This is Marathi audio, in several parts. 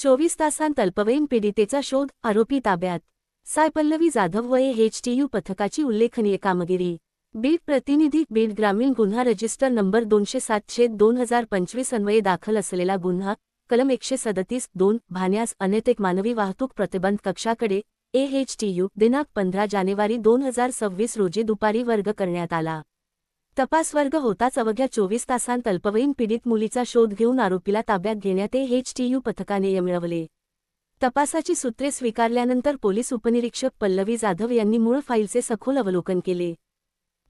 चोवीस तासांत अल्पवयीन पीडितेचा शोध आरोपी ताब्यात. साय पल्लवी जाधव व एचटीयू पथकाची उल्लेखनीय कामगिरी. बीड प्रतिनिधी बीड ग्रामीण गुन्हा रजिस्टर नंबर दोनशे सातशे दोन हजार पंचवीस अन्वये दाखल असलेला गुन्हा कलम एकशे सदतीस दोन भान्यास अनैतिक मानवी वाहतूक प्रतिबंध कक्षाकडे एएचटीयू दिनांक पंधरा जानेवारी दोन हजार सव्वीस रोजी दुपारी वर्ग करण्यात आला. तपास वर्ग होताच अवघ्या चोवीस तासांत अल्पवयीन पीडित मुलीचा शोध घेऊन आरोपीला ताब्यात घेण्यात एचटीयू पथकाने मिळवले. तपासाची सूत्रे स्वीकारल्यानंतर पोलीस उपनिरीक्षक पल्लवी जाधव यांनी मूळ फाईलचे सखोल अवलोकन केले.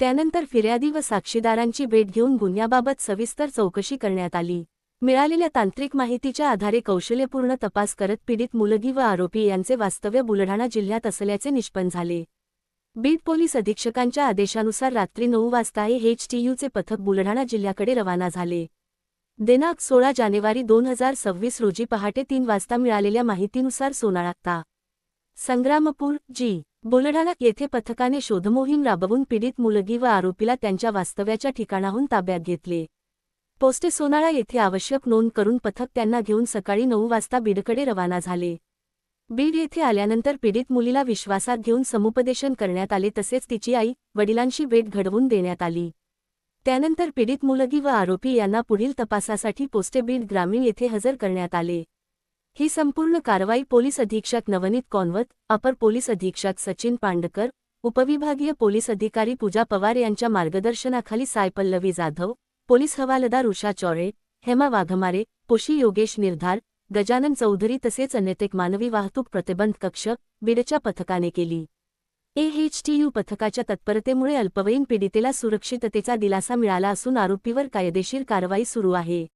त्यानंतर फिर्यादी व साक्षीदारांची भेट घेऊन गुन्ह्याबाबत सविस्तर चौकशी करण्यात आली. मिळालेल्या तांत्रिक माहितीच्या आधारे कौशल्यपूर्ण तपास करत पीडित मुलगी व आरोपी यांचे वास्तव्य बुलढाणा जिल्ह्यात असल्याचे निष्पन्न झाले. बीड पोलीस अधीक्षकांच्या आदेशानुसार रात्री नऊ वाजता एचटीयूचे पथक बुलढाणा जिल्ह्याकडे रवाना झाले. दिनांक सोळा जानेवारी दोन हजार सव्वीस रोजी पहाटे तीन वाजता मिळालेल्या माहितीनुसार सोनाळा संग्रामपूर जी. बुलढाणा येथे पथकाने शोधमोहीम राबवून पीडित मुलगी व आरोपीला त्यांच्या वास्तव्याच्या ठिकाणाहून ताब्यात घेतले. पोस्टे सोनाळा येथे आवश्यक नोंद करून पथक त्यांना घेऊन सकाळी नऊ वाजता बीडकडे रवाना झाले. बीड येथे आल्यानंतर पीडित मुलीला विश्वासात घेऊन समुपदेशन करण्यात आले तसेच तिची आई वडिलांशी भेट घडवून देण्यात आली. त्यानंतर पीडित मुलगी व आरोपी यांना पुढील तपासासाठी पोस्टे बीड ग्रामीण येथे हजर करण्यात आले. ही संपूर्ण कारवाई पोलीस अधीक्षक नवनीत कॉन्वत अपर पोलीस अधीक्षक सचिन पांडकर उपविभागीय पोलीस अधिकारी पूजा पवार यांच्या मार्गदर्शनाखाली सायपल्लवी जाधव पोलीस हवालदार उषा चौरे हेमा वाघमारे पोशी योगेश निर्धार गजानन चौधरी तसेच अनेतेक मानवी वाहतूक प्रतिबंध कक्ष बीडच्या पथकाने केली. एएचटीयू पथकाच्या तत्परतेमुळे अल्पवयीन पीडितेला सुरक्षिततेचा दिलासा मिळाला असून आरोपीवर कायदेशीर कारवाई सुरू आहे.